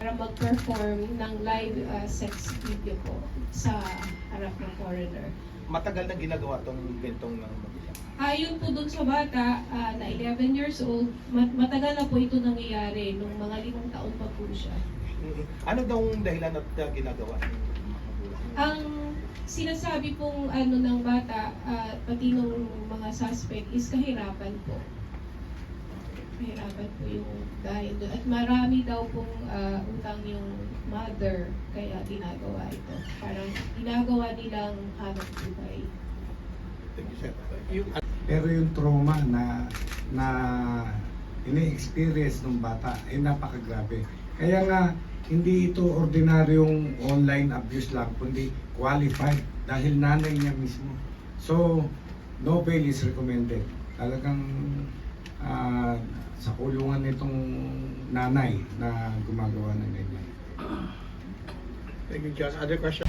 para mag-perform ng live uh, sex video po sa harap ng foreigner. Matagal na ginagawa tong bentong ng Ayon po dun sa bata ah, na 11 years old, mat- matagal na po ito nangyayari nung mga limang taon pa po siya. Ano daw ang dahilan at uh, ginagawa? Ang sinasabi pong ano ng bata, ah, pati nung mga suspect is kahirapan po. Kahirapan po yung dahil doon. At marami daw pong ah, utang yung mother kaya ginagawa ito. Parang ginagawa nilang hanap buhay. Pero yung trauma na na ini-experience ng bata ay napakagrabe. Kaya nga hindi ito ordinaryong online abuse lang, kundi qualified dahil nanay niya mismo. So, no bail is recommended. Talagang ah, sa kulungan nitong nanay na gumagawa ng ganyan. thank you, Josh. Other question?